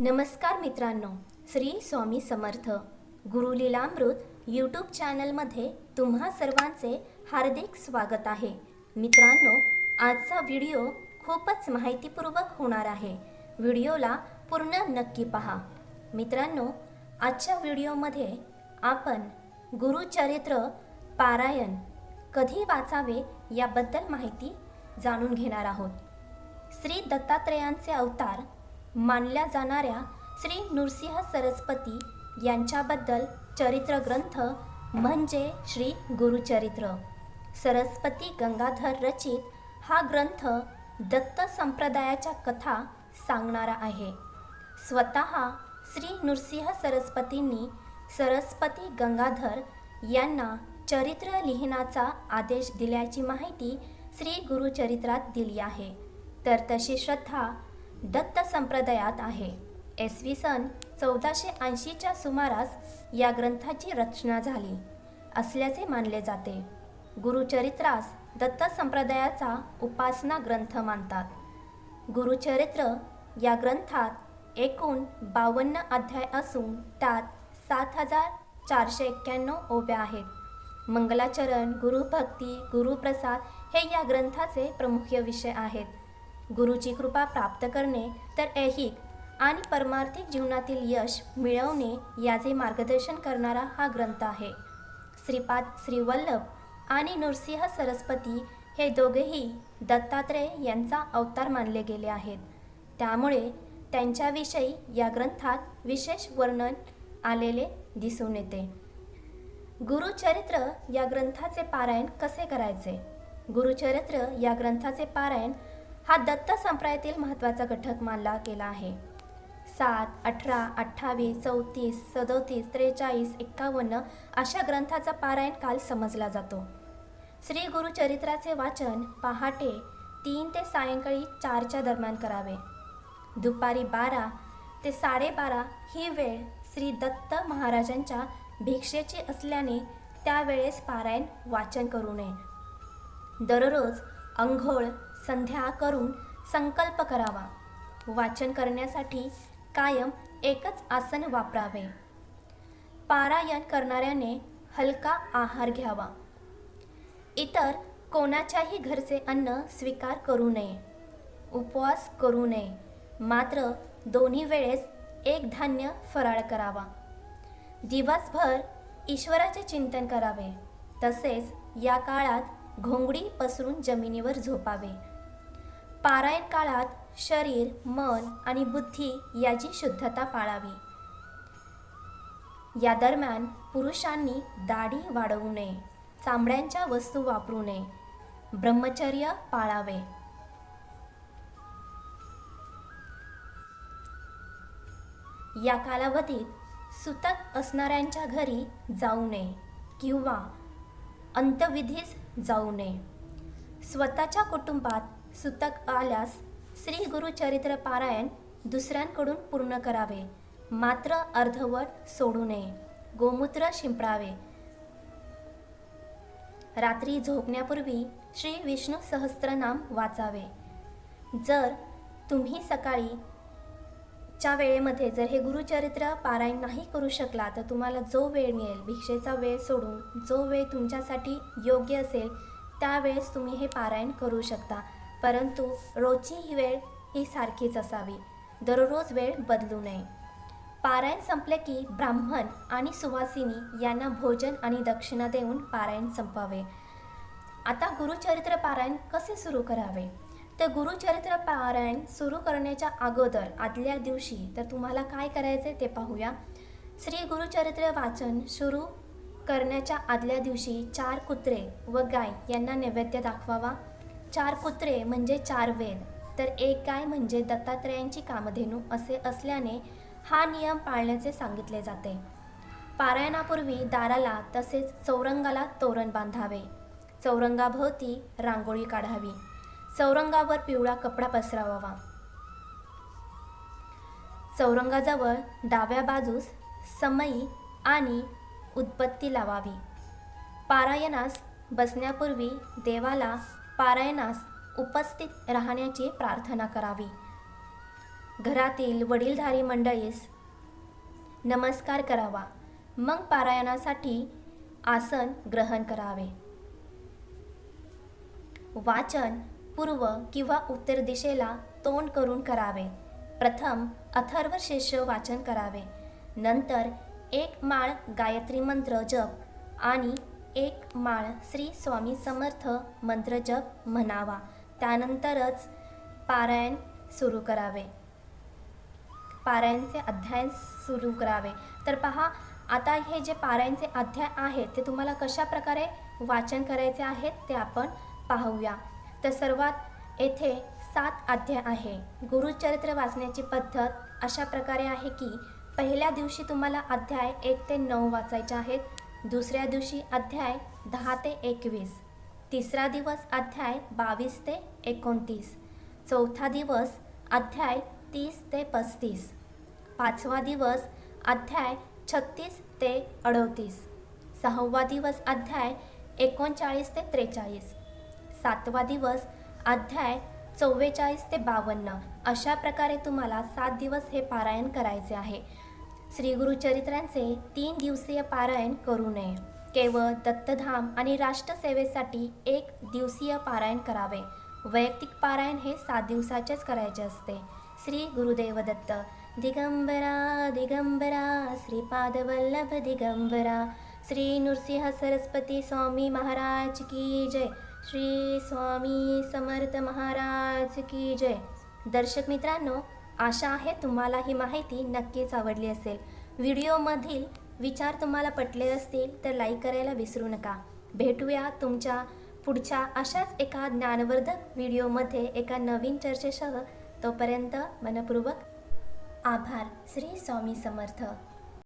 नमस्कार मित्रांनो श्री स्वामी समर्थ. गुरुलीलामृत यूट्यूब चॅनलमध्ये तुम्हा सर्वांचे हार्दिक स्वागत आहे. मित्रांनो आजचा व्हिडिओ खूपच माहितीपूर्वक होणार आहे. व्हिडिओला पूर्ण नक्की पहा. मित्रांनो आजच्या व्हिडिओमध्ये आपण गुरुचरित्र पारायण कधी वाचावे याबद्दल माहिती जाणून घेणार आहोत. श्री दत्तात्रेयांचे अवतार मानल्या जाणाऱ्या श्री नृसिंह सरस्वती यांच्याबद्दल चरित्र ग्रंथ म्हणजे श्री गुरुचरित्र. सरस्वती गंगाधर रचित हा ग्रंथ दत्त संप्रदायाच्या कथा सांगणारा आहे. स्वतः श्री नृसिंह सरस्वतींनी सरस्वती गंगाधर यांना चरित्र लिहिण्याचा आदेश दिल्याची माहिती श्री गुरुचरित्रात दिली आहे. तर तशी श्रद्धा दत्त संप्रदायात आहे. इसवी सन चौदाशे ऐंशीच्या सुमारास या ग्रंथाची रचना झाली. असल्याचे मानले जाते. गुरुचरित्रास दत्त संप्रदायाचा उपासना ग्रंथ मानतात. गुरुचरित्र या ग्रंथात एकूण बावन्न अध्याय असून त्यात सात हजार चारशे एक्क्याण्णव ओव्या आहेत. मंगलाचरण गुरुभक्ती गुरुप्रसाद हे या ग्रंथाचे प्रमुख विषय आहेत. गुरुची कृपा प्राप्त करणे तर ऐहिक आणि परमार्थिक जीवनातील यश मिळवणे याचे मार्गदर्शन करणारा हा ग्रंथ आहे. श्रीपाद श्रीवल्लभ आणि नृसिंह सरस्वती हे दोघेही दत्तात्रेय यांचा अवतार मानले गेले आहेत. त्यामुळे त्यांच्याविषयी या ग्रंथात विशेष वर्णन आलेले दिसून येते. गुरुचरित्र या ग्रंथाचे पारायण कसे करायचे? गुरुचरित्र या ग्रंथाचे पारायण हा दत्त संप्रदायातील महत्त्वाचा घटक मानला गेला आहे. सात अठरा अठ्ठावीस चौतीस सदोतीस त्रेचाळीस एक्कावन्न अशा ग्रंथाचा पारायण काल समजला जातो. श्री गुरुचरित्राचे वाचन पहाटे तीन ते सायंकाळी चारच्या दरम्यान करावे. दुपारी बारा ते साडेबारा ही वेळ श्री दत्त महाराजांच्या भिक्षेची असल्याने त्यावेळेस पारायण वाचन करू नये. दररोज अंघोळ संध्या करून संकल्प करावा. वाचन करण्यासाठी कायम एकच आसन वापरावे. पारायण करणाऱ्याने हलका आहार घ्यावा. इतर कोणाच्याही घरचे अन्न स्वीकार करू नये. उपवास करू नये. मात्र दोन्ही वेळेस एक धान्य फराळ करावा. दिवसभर ईश्वराचे चिंतन करावे. तसेच या काळात घोंगडी पसरून जमिनीवर झोपावे. पारायण काळात शरीर मन आणि बुद्धी याची शुद्धता पाळावी. या दरम्यान पुरुषांनी दाढी वाढवू नये चामड्यांच्या वस्तू वापरू नये ब्रह्मचर्य पाळावे. या कालावधीत सुतक असणाऱ्यांच्या घरी जाऊ नये किंवा अंतविधीस जाऊ नये. स्वतःच्या कुटुंबात सुतक आल्यास श्री गुरुचरित्र पारायण दुसऱ्यांकडून पूर्ण करावे. मात्र अर्धवट सोडू नये. गोमूत्र शिंपडावे. रात्री झोपण्यापूर्वी श्री विष्णू सहस्त्रनाम वाचावे. जर तुम्ही सकाळी च्या वेळेमध्ये जर हे गुरुचरित्र पारायण नाही करू शकला तर तुम्हाला जो वेळ मिळेल भिक्षेचा वेळ सोडून जो वेळ तुमच्यासाठी योग्य असेल त्यावेळेस तुम्ही हे पारायण करू शकता. परंतु रोजची ही वेळ ही सारखीच असावी. दररोज वेळ बदलू नये. पारायण संपले की ब्राह्मण आणि सुवासिनी यांना भोजन आणि दक्षिणा देऊन पारायण संपावे आता गुरुचरित्र पारायण कसे सुरू करावे? तर गुरुचरित्र पारायण सुरू करण्याच्या अगोदर आदल्या दिवशी तर तुम्हाला काय करायचे ते पाहूया. श्री गुरुचरित्र वाचन सुरू करण्याच्या आदल्या दिवशी चार कुत्रे व गाय यांना नैवेद्य दाखवावा. चार कुत्रे म्हणजे चार वेद तर एक गाय म्हणजे दत्तात्रेयांची कामधेनू असे असल्याने हा नियम पाळण्याचे सांगितले जाते. पारायणापूर्वी दाराला तसेच चौरंगाला तोरण बांधावे. चौरंगाभोवती रांगोळी काढावी. चौरंगावर पिवळा कपडा पसरावा चौरंगाजवळ डाव्या बाजूस समई आणि उत्पत्ती लावावी. पारायणास बसण्यापूर्वी देवाला पारायणास उपस्थित राहण्याची प्रार्थना करावी. घरातील वडीलधारी मंडळीस नमस्कार करावा. मग पारायणासाठी आसन ग्रहण करावे. वाचन पूर्व किंवा उत्तर दिशेला तोंड करून करावे. प्रथम अथर्व शीर्ष वाचन करावे. नंतर एक माळ गायत्री मंत्र जप आणि एक माळ श्री स्वामी समर्थ मंत्रजप म्हणावा. त्यानंतरच पारायण सुरू करावे. पारायणचे अध्याय सुरू करावे. तर पहा आता हे जे पारायणचे अध्याय आहेत ते तुम्हाला कशा प्रकारे वाचन करायचे आहेत ते आपण पाहूया. तर सर्वात येथे सात अध्याय आहे. गुरुचरित्र वाचण्याची पद्धत अशा प्रकारे आहे की पहिल्या दिवशी तुम्हाला अध्याय एक ते नऊ वाचायचे आहेत दुसऱ्या दिवशी अध्याय दहा ते एकवीस. तिसरा दिवस अध्याय बावीस ते एकोणतीस. चौथा दिवस अध्याय तीस ते पस्तीस. पाचवा दिवस अध्याय छत्तीस ते अडतीस. सहावा दिवस अध्याय एकोणचाळीस ते त्रेचाळीस. सातवा दिवस अध्याय चव्वेचाळीस ते बावन्न. अशा प्रकारे तुम्हाला सात दिवस हे पारायण करायचे आहे. श्री गुरुचरित्रांचे तीन दिवसीय पारायण करू नये. केवळ दत्तधाम आणि राष्ट्रसेवेसाठी एक दिवसीय पारायण करावे. वैयक्तिक पारायण हे सात दिवसाचेच करायचे असते. श्री गुरुदेव दत्त दिगंबरा दिगंबरा श्रीपादवल्लभ दिगंबरा श्री नृसिंह सरस्वती स्वामी महाराज की जय श्री स्वामी समर्थ महाराज की जय. दर्शक मित्रांनो आशा आहे तुम्हाला ही माहिती नक्कीच आवडली असेल. व्हिडिओमधील विचार तुम्हाला पटले असतील तर लाईक करायला विसरू नका. भेटूया तुमच्या पुढच्या अशाच एका ज्ञानवर्धक व्हिडिओमध्ये एका नवीन चर्चेसह. तोपर्यंत मनपूर्वक आभार. श्री स्वामी समर्थ.